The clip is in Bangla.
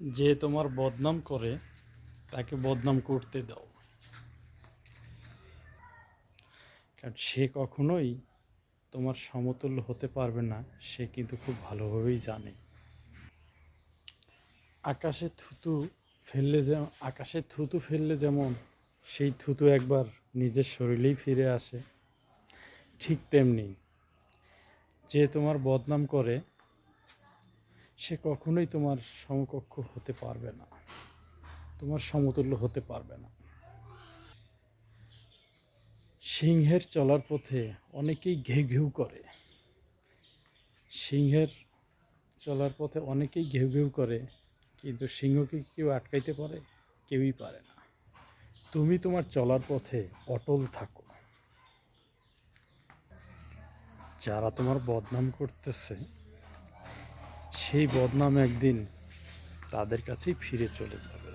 যে তোমার বদনাম করে, তাকে বদনাম করতে দাও। কারণ সে কখনোই তোমার সমতুল্য হতে পারবে না, সে কিন্তু খুব ভালোভাবেই জানে। আকাশে থুতু ফেললে যেমন আকাশে থুতু ফেললে যেমন, সেই থুতু একবার নিজের শরীরেই ফিরে আসে। ঠিক তেমনি যে তোমার বদনাম করে সে কখনোই তোমার সমকক্ষ হতে পারবে না। তোমার সমতুল্য হতে পারবে না। সিংহের চলার পথে অনেকেই ঘেউ ঘেউ করে। সিংহের চলার পথে অনেকেই ঘেউ ঘেউ করে, কিন্তু সিংহকে কেউ আটকাইতে পারে? কেউই পারে না। তুমি তোমার চলার পথে অটল থাকো। যারা তোমার বদনাম করতেছে সেই বদনাম একদিন তাদের কাছেই ফিরে চলে যাবে।